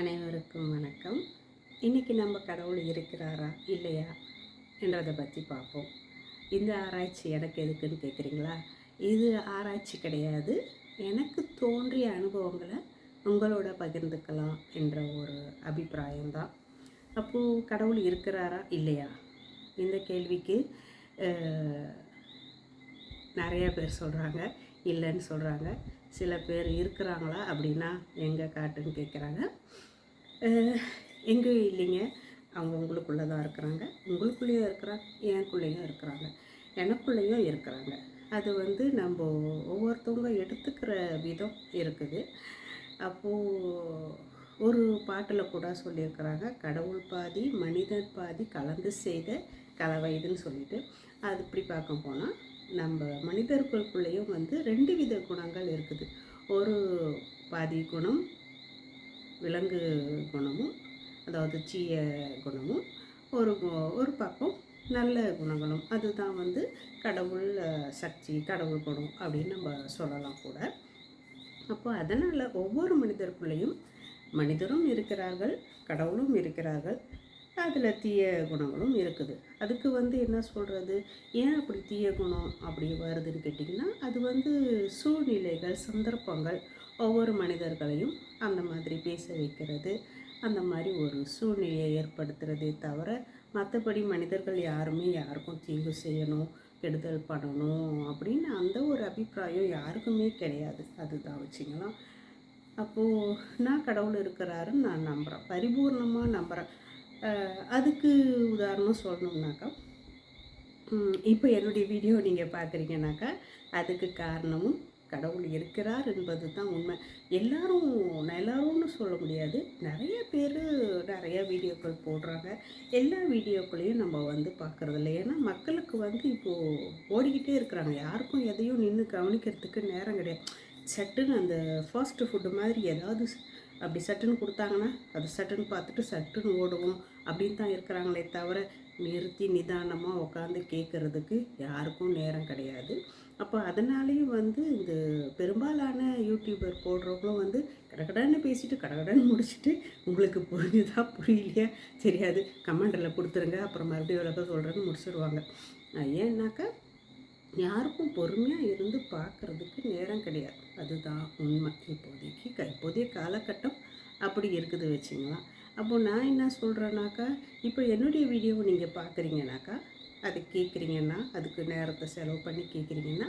அனைவருக்கும் வணக்கம். இன்றைக்கி நம்ம கடவுள் இருக்கிறாரா இல்லையா என்றதை பற்றி பார்ப்போம். இந்த ஆராய்ச்சி எனக்கு எதுக்குன்னு கேட்குறீங்களா இது ஆராய்ச்சி கிடையாது. எனக்கு தோன்றிய அனுபவங்களை உங்களோட பகிர்ந்துக்கலாம் என்ற ஒரு அபிப்பிராயம்தான். அப்போது கடவுள் இருக்கிறாரா இல்லையா? இந்த கேள்விக்கு நிறைய பேர் சொல்கிறாங்க இல்லைன்னு சொல்கிறாங்க சில பேர் இருக்கிறாங்களா அப்படின்னா எங்கே காட்டுன்னு கேட்குறாங்க எங்கே இல்லைங்க. அவங்க உங்களுக்குள்ளே தான் இருக்கிறாங்க. உங்களுக்குள்ளேயும் இருக்கிறாங்க எனக்குள்ளேயும் இருக்கிறாங்க. எனக்குள்ளேயும் இருக்கிறாங்க. அது வந்து நம்ம ஒவ்வொருத்தவங்க எடுத்துக்கிற விதம் இருக்குது. அப்போது ஒரு பாட்டில் கூட சொல்லியிருக்கிறாங்க கடவுள் பாதி மனிதன் பாதி கலந்து செய்த கலவைதுன்னு சொல்லிட்டு. அது இப்படி பார்க்க போனால் நம்ம மனிதர்களுக்குள்ளேயும் வந்து ரெண்டு வித குணங்கள் இருக்குது. ஒரு பாதி குணம் விலங்கு குணமும் அதாவது தீய குணமும் ஒரு ஒரு பக்கம் நல்ல குணங்களும். அதுதான் வந்து கடவுள் சக்தி கடவுள் குணம் அப்படின்னு நம்ம சொல்லலாம் கூட. அப்போ அதனால் ஒவ்வொரு மனிதருக்குள்ளேயும் மனிதரும் இருக்கிறார்கள் கடவுளும் இருக்கிறார்கள். அதில் தீய குணங்களும் இருக்குது. அதுக்கு வந்து என்ன சொல்கிறது ஏன் அப்படி தீய குணம் அப்படி வருதுன்னு கேட்டிங்கன்னா அது வந்து சூழ்நிலைகள் சந்தர்ப்பங்கள் ஒவ்வொரு மனிதர்களையும் அந்த மாதிரி பேச வைக்கிறது அந்த மாதிரி ஒரு சூழ்நிலையை ஏற்படுத்துறதே தவிர மற்றபடி மனிதர்கள் யாருமே யாருக்கும் தீங்கு செய்யணும் கெடுதல் பண்ணணும் அப்படின்னு அந்த ஒரு அபிப்பிராயம் யாருக்குமே கிடையாது. அதுதான் வச்சுங்களா அப்போது நான் கடவுள் இருக்கிறாருன்னு நான் நம்புகிறேன் பரிபூர்ணமாக நம்புகிறேன் அதுக்கு உதாரணம் சொல்லணும்னாக்கா இப்போ என்னுடைய வீடியோ நீங்கள் பார்க்குறீங்கனாக்கா அதுக்கு காரணமும் கடவுள் இருக்கிறார் என்பது தான் உண்மை. எல்லாரும் எல்லாரும்னு சொல்ல முடியாது. நிறைய பேர் நிறைய வீடியோக்கள் போடுறாங்க. எல்லா வீடியோக்களையும் நம்ம வந்து பார்க்குறதில்ல. ஏன்னா மக்களுக்கு வந்து இப்போது ஓடிக்கிட்டே இருக்கிறாங்க. யாருக்கும் எதையும் நின்று கவனிக்கிறதுக்கு நேரம் கிடையாது. சட்டுன்னு அந்த ஃபாஸ்ட் ஃபுட்டு மாதிரி ஏதாவது அப்படி சட்டுன்னு கொடுத்தாங்கன்னா அது சட்டுன்னு பார்த்துட்டு சட்டுன்னு ஓடுவோம் அப்படின்னு தான் இருக்கிறாங்களே தவிர நிறுத்தி நிதானமாக உட்காந்து கேட்குறதுக்கு யாருக்கும் நேரம் கிடையாது. அப்போ அதனாலேயும் வந்து இந்த பெரும்பாலான யூடியூபர் போடுறவங்களும் வந்து கடகடன்னு பேசிட்டு கடகடன்னு முடிச்சுட்டு உங்களுக்கு புரிஞ்சுதா புரியலையா? தெரியாது கமெண்டில் கொடுத்துருங்க அப்புறம் மறுபடியும் எவ்வளோ சொல்கிறேன்னு முடிச்சிடுவாங்க ஏன்னாக்கா யாருக்கும் பொறுமையாக இருந்து பார்க்குறதுக்கு நேரம் கிடையாது. அதுதான் உண்மை. இப்போதைக்கு க- இப்போதைய காலகட்டம் அப்படி இருக்குது வச்சுங்களா அப்போ நான் என்ன சொல்கிறேன்னாக்கா இப்போ என்னுடைய வீடியோவை நீங்கள் பார்க்குறீங்கனாக்கா அது கேட்குறீங்கன்னா அதுக்கு நேரத்தை செலவு பண்ணி கேட்குறீங்கன்னா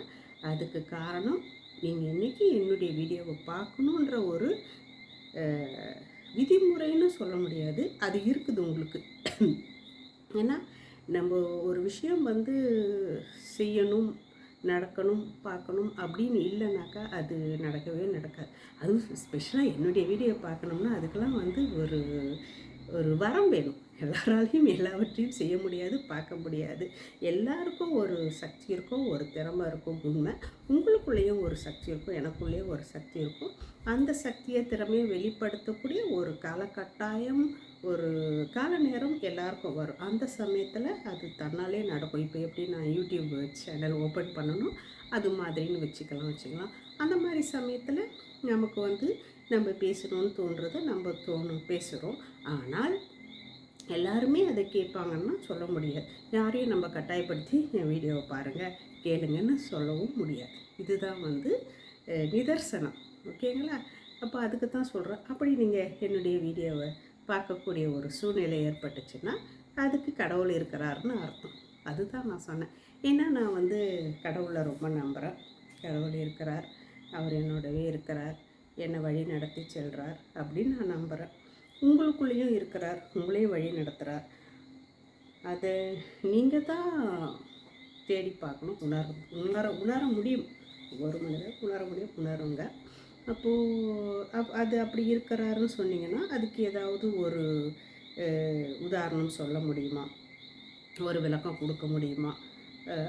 அதுக்கு காரணம் நீங்கள் என்றைக்கு என்னுடைய வீடியோவை பார்க்கணுன்ற ஒரு விதிமுறைன்னு சொல்ல முடியாது. அது இருக்குது உங்களுக்கு. ஏன்னா நம்ம ஒரு விஷயம் வந்து செய்யணும் நடக்கணும் பார்க்கணும் அப்படின்னு இல்லைனாக்கா அது நடக்கவே நடக்காது. அதுவும் ஸ்பெஷலாக என்னுடைய வீடியோ பார்க்கணும்னா அதுக்கெல்லாம் வந்து ஒரு ஒரு வரம் வேணும். எல்லாராலையும் எல்லாவற்றையும் செய்ய முடியாது பார்க்க முடியாது. எல்லாருக்கும் ஒரு சக்தி இருக்கும் ஒரு திறமை இருக்கும் உண்மை. உங்களுக்குள்ளேயும் ஒரு சக்தி இருக்கும் எனக்குள்ளேயும் ஒரு சக்தி இருக்கும். அந்த சக்தியை திறமையை வெளிப்படுத்தக்கூடிய ஒரு காலகட்டாயம் ஒரு கால நேரம் எல்லாருக்கும் வரும். அந்த சமயத்தில் அது தன்னாலே நடக்கும். இப்போ எப்படி நான் யூடியூப் சேனல் ஓப்பன் பண்ணணும் அது மாதிரின்னு வச்சுக்கலாம் வச்சுக்கலாம். அந்த மாதிரி சமயத்தில் நமக்கு வந்து நம்ம பேசணும்னு தோன்றதை நம்ம தோணும் பேசுகிறோம் ஆனால் எல்லாருமே அதை கேட்பாங்கன்னா சொல்ல முடியாது. யாரையும் நம்ம கட்டாயப்படுத்தி என் வீடியோவை பாருங்கள் கேளுங்கன்னு சொல்லவும் முடியாது. இதுதான் வந்து நிதர்சனம். ஓகேங்களா? அப்போ அதுக்கு தான் சொல்கிறேன் அப்படி நீங்கள் என்னுடைய வீடியோவை பார்க்கக்கூடிய ஒரு சூழ்நிலை ஏற்பட்டுச்சுன்னா அதுக்கு கடவுள் இருக்கிறாருன்னு அர்த்தம். அதுதான் நான் சொன்னேன். ஏன்னா நான் வந்து கடவுளை ரொம்ப நம்புகிறேன் கடவுள் இருக்கிறார். அவர் என்னோடவே இருக்கிறார். என்னை வழி நடத்தி செல்கிறார் அப்படின்னு நான் நம்புகிறேன் உங்களுக்குள்ளேயும் இருக்கிறார் உங்களையும் வழி நடத்துகிறார் அதை நீங்கள் தான் தேடி பார்க்கணும் உணர உணர உணர முடியும். ஒரு மனிதர் உணர முடியும் உணருங்க. அப்போது அப் அது அப்படி இருக்கிறாருன்னு சொன்னீங்கன்னா அதுக்கு ஏதாவது ஒரு உதாரணம் சொல்ல முடியுமா? ஒரு விளக்கம் கொடுக்க முடியுமா?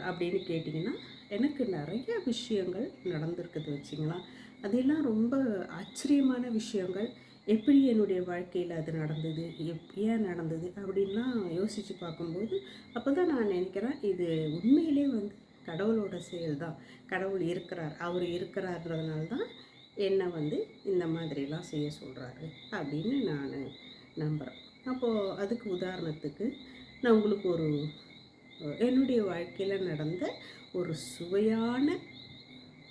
அப்படின்னு கேட்டிங்கன்னா எனக்கு நிறைய விஷயங்கள் நடந்திருக்குது வச்சிங்களா அதெல்லாம் ரொம்ப ஆச்சரியமான விஷயங்கள். எப்படி என்னுடைய வாழ்க்கையில் அது நடந்தது? எப் ஏன் நடந்தது? அப்படின்லாம் யோசித்து பார்க்கும்போது அப்போ தான் நான் நினைக்கிறேன் இது உண்மையிலே வந்து கடவுளோட செயல் தான் கடவுள் இருக்கிறார் அவர் இருக்கிறார்ன்றதுனால தான் என்னை வந்து இந்த மாதிரிலாம் செய்ய சொல்கிறாரு அப்படின்னு நான் நம்புகிறேன் அப்போது அதுக்கு உதாரணத்துக்கு நான் உங்களுக்கு ஒரு என்னுடைய வாழ்க்கையில் நடந்த ஒரு சுவையான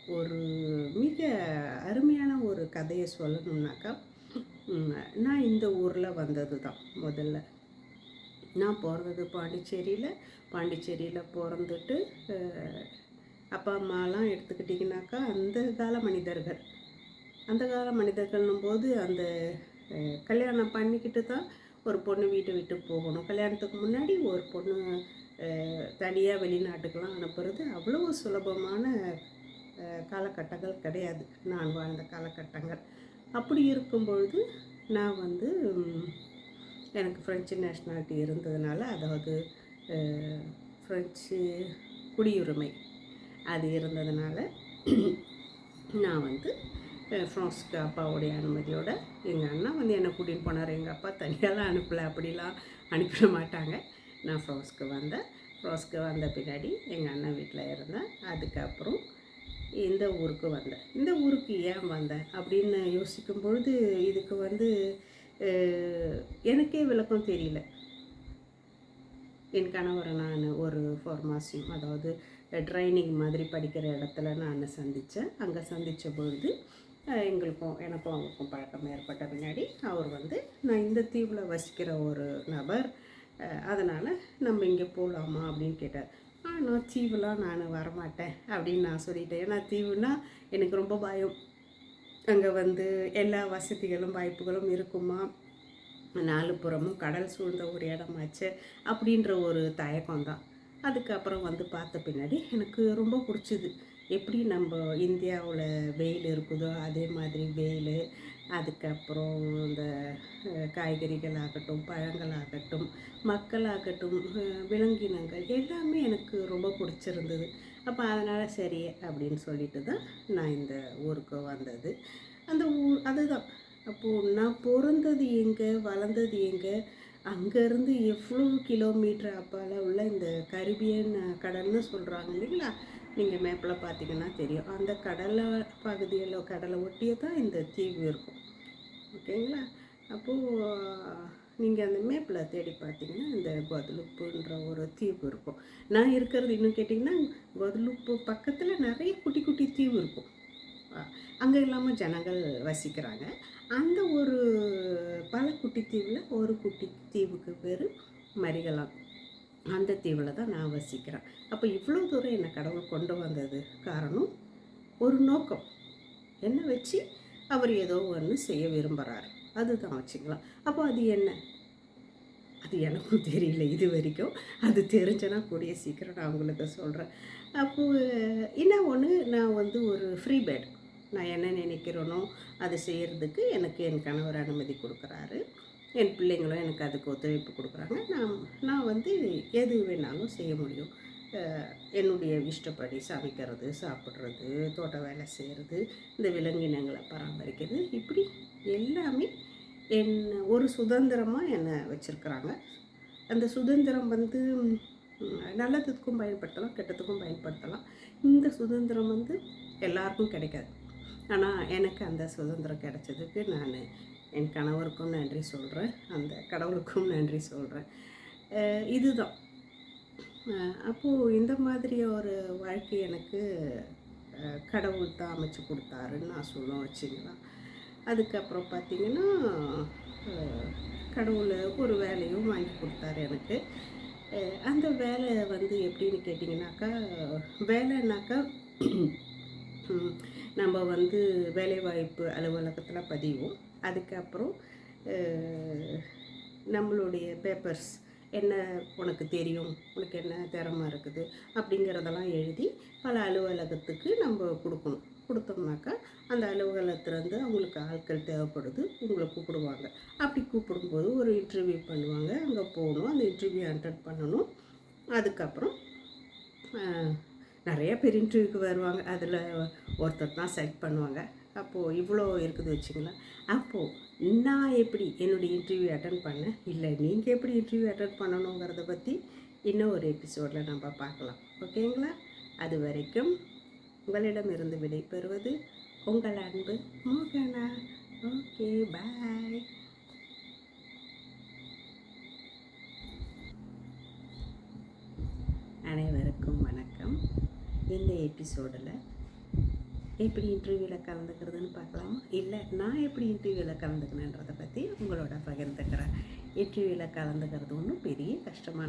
ஒரு மிக அருமையான ஒரு கதையை சொல்லணும்னாக்கா நான் இந்த ஊரில் வந்தது தான் முதல்ல. நான் பிறந்தது பாண்டிச்சேரியில். பாண்டிச்சேரியில் பிறந்துட்டு அப்பா அம்மாலாம் எடுத்துக்கிட்டிங்கனாக்கா அந்த கால மனிதர்கள். அந்த கால மனிதர்கள்னும் போது அந்த கல்யாணம் பண்ணிக்கிட்டு தான் ஒரு பொண்ணு வீட்டை விட்டு போகணும். கல்யாணத்துக்கு முன்னாடி ஒரு பொண்ணு தனியாக வெளிநாட்டுக்கெலாம் அனுப்புறது அவ்வளோ சுலபமான காலகட்டங்கள் கிடையாது. நான் வாழ்ந்த காலகட்டங்கள். அப்படி இருக்கும் பொழுது நான் வந்து எனக்கு ஃப்ரெஞ்சு நேஷ்னாலிட்டி இருந்ததுனால அதாவது ஃப்ரெஞ்சு குடியுரிமை அது இருந்ததுனால நான் வந்து ஃப்ரான்ஸுக்கு அப்பாவுடைய அனுமதியோட எங்கள் அண்ணா வந்து என்னை கூட்டிகிட்டு போனார். எங்கள் அப்பா தனியாலாம் அனுப்பலை. அப்படிலாம் அனுப்பிட மாட்டாங்க. நான் ஃப்ரான்ஸுக்கு வந்தேன். ஃப்ரான்ஸுக்கு வந்த பின்னாடி எங்கள் அண்ணன் வீட்டில் இருந்தேன். அதுக்கப்புறம் இந்த ஊருக்கு வந்தேன் இந்த ஊருக்கு ஏன் வந்தேன் அப்படின்னு யோசிக்கும் பொழுது இதுக்கு வந்து எனக்கே விளக்கம் தெரியல. என் கணவரை நான் ஒரு ஃபார்மாசியம் அதாவது ட்ரைனிங் மாதிரி படிக்கிற இடத்துல நான் சந்தித்தேன் அங்கே சந்தித்த பொழுது எங்களுக்கும் எனக்கும் அவருக்கும் பழக்கம் ஏற்பட்ட பின்னாடி அவர் வந்து நான் இந்த தீவில் வசிக்கிற ஒரு நபர் அதனால் நம்ம இங்கே போகலாமா அப்படின்னு கேட்டார். ஆ நான் தீவுலாம் நான் வரமாட்டேன் அப்படின்னு நான் சொல்லிட்டேன். ஏன்னா தீவுனா எனக்கு ரொம்ப பயம். அங்கே வந்து எல்லா வசதிகளும் வாய்ப்புகளும் இருக்குமா? நாலு புறமும் கடல் சூழ்ந்த ஒரு இடமாச்சு அப்படின்ற ஒரு தயக்கம் தான் அதுக்கப்புறம் வந்து பார்த்த பின்னாடி எனக்கு ரொம்ப பிடிச்சிது. எப்படி நம்ம இந்தியாவில் வெயில் இருக்குதோ அதே மாதிரி வெயில் அதுக்கப்புறம் இந்த காய்கறிகள் ஆகட்டும் பழங்கள் ஆகட்டும் மக்களாகட்டும் விலங்கினங்கள் எல்லாமே எனக்கு ரொம்ப பிடிச்சிருந்தது. அப்போ அதனால் சரி அப்படின்னு சொல்லிட்டு தான் நான் இந்த ஊருக்கு வந்தது. அந்த ஊர் அதுதான். அப்போது நான் பிறந்தது எங்கே வளர்ந்தது எங்கே அங்கேருந்து எவ்வளோ கிலோமீட்டர் அப்பால் உள்ள இந்த கரிபியன் கடல்னு சொல்கிறாங்க இல்லைங்களா? நீங்கள் மேப்பில் பார்த்தீங்கன்னா தெரியும். அந்த கடலை பகுதியில் கடலை ஒட்டியே தான் இந்த தீவு இருக்கும். ஓகேங்களா? அப்போது நீங்கள் அந்த மேப்பில் தேடி பார்த்தீங்கன்னா இந்த கொதலுப்புன்ற ஒரு தீவு இருக்கும். நான் இருக்கிறது இன்னும் கேட்டிங்கன்னா கொதலுப்பு பக்கத்தில் நிறைய குட்டி குட்டி தீவு இருக்கும். அங்கே இல்லாமல் ஜனங்கள் வசிக்கிறாங்க. அந்த ஒரு பல குட்டி தீவில் ஒரு குட்டி தீவுக்கு பேர் மரிகலாம் அந்த தீவில் தான் நான் வசிக்கிறேன். அப்போ இவ்வளோ தூரம் என்னை கடவுள் கொண்டு வந்தது காரணம் ஒரு நோக்கம். என்ன வச்சு அவர் ஏதோ ஒன்று செய்ய விரும்புகிறாரு அதுதான் வச்சுக்கலாம். அப்போ அது என்ன? அது எனக்கும் தெரியல இது வரைக்கும் அது தெரிஞ்சனா கூடிய சீக்கிரம் நான் உங்களுக்கு சொல்கிறேன் அப்போது என்ன ஒன்று நான் வந்து ஒரு ஃப்ரீ பேட் நான் என்ன நினைக்கிறேனோ அதை செய்கிறதுக்கு எனக்கு என் கணவர் அனுமதி கொடுக்குறாரு. என் பிள்ளைங்களும் எனக்கு அதுக்கு ஒத்துழைப்பு கொடுக்குறாங்க. நான் நான் வந்து எது வேணாலும் செய்ய முடியும். என்னுடைய இஷ்டப்படி சமைக்கிறது சாப்பிட்றது தோட்ட வேலை செய்கிறது இந்த விலங்கினங்களை பராமரிக்கிறது. இப்படி எல்லாமே என் ஒரு சுதந்திரமாக என்னை வச்சுருக்குறாங்க. அந்த சுதந்திரம் வந்து நல்லதுக்கும் பயன்படுத்தலாம் கெட்டதுக்கும் பயன்படுத்தலாம். இந்த சுதந்திரம் வந்து எல்லாருக்கும் கிடைக்காது. ஆனால் எனக்கு அந்த சுதந்திரம் கிடைச்சதுக்கு நான் என் கணவருக்கும் நன்றி சொல்கிறேன் அந்த கடவுளுக்கும் நன்றி சொல்கிறேன் இதுதான். அப்போது இந்த மாதிரி ஒரு வாழ்க்கை எனக்கு கடவுள் தான் அமைச்சு கொடுத்தாருன்னு நான் சொல்லுவேன் வச்சுங்களா அதுக்கப்புறம் பார்த்திங்கன்னா கடவுள் ஒரு வேலையும் வாங்கி கொடுத்தாரு எனக்கு. அந்த வேலை வந்து எப்படின்னு கேட்டிங்கனாக்கா வேலைனாக்கா நம்ம வந்து வேலைவாய்ப்பு அலுவலகத்தில் பதிவோம். அதுக்கப்புறம் நம்மளுடைய பேப்பர்ஸ் என்ன உனக்கு தெரியும் உனக்கு என்ன திறமை இருக்குது அப்படிங்கிறதெல்லாம் எழுதி பல அலுவலகத்துக்கு நம்ம கொடுக்கணும். கொடுத்தோம்னாக்கா அந்த அலுவலகத்துலேருந்து அவங்களுக்கு ஆட்கள் தேவைப்படுது உங்களை கூப்பிடுவாங்க. அப்படி கூப்பிடும்போது ஒரு இன்டர்வியூ பண்ணுவாங்க அங்கே போகணும் அந்த இன்டர்வியூ அட்டன் பண்ணணும். அதுக்கப்புறம் நிறைய பேர் இன்டர்வியூக்கு வருவாங்க. அதில் ஒருத்தர் தான் செலக்ட் பண்ணுவாங்க. அப்போது இவ்வளோ இருக்குது வச்சுங்களேன் அப்போது நான் எப்படி என்னுடைய இன்டர்வியூ அட்டன் பண்ணேன்? இல்லை நீங்கள் எப்படி இன்டர்வியூ அட்டன் பண்ணணுங்கிறத பற்றி இன்னும் ஒரு எபிசோடில் நம்ம பார்க்கலாம். ஓகேங்களா அது வரைக்கும் உங்களிடமிருந்து விடைபெறுவது உங்கள் அன்பு மோகனா. ஓகே பாய் அனைவருக்கும் வணக்கம். இந்த எபிசோடில் எப்படி இன்டர்வியூவில் கலந்துக்கிறதுன்னு பார்க்கலாம். இல்லை நான் எப்படி இன்டர்வியூவில் கலந்துக்கினேன்றதை பற்றி உங்களோட பகிர்ந்துக்கிறேன். இன்டர்வியூவில் கலந்துக்கிறது ஒன்றும் பெரிய கஷ்டமான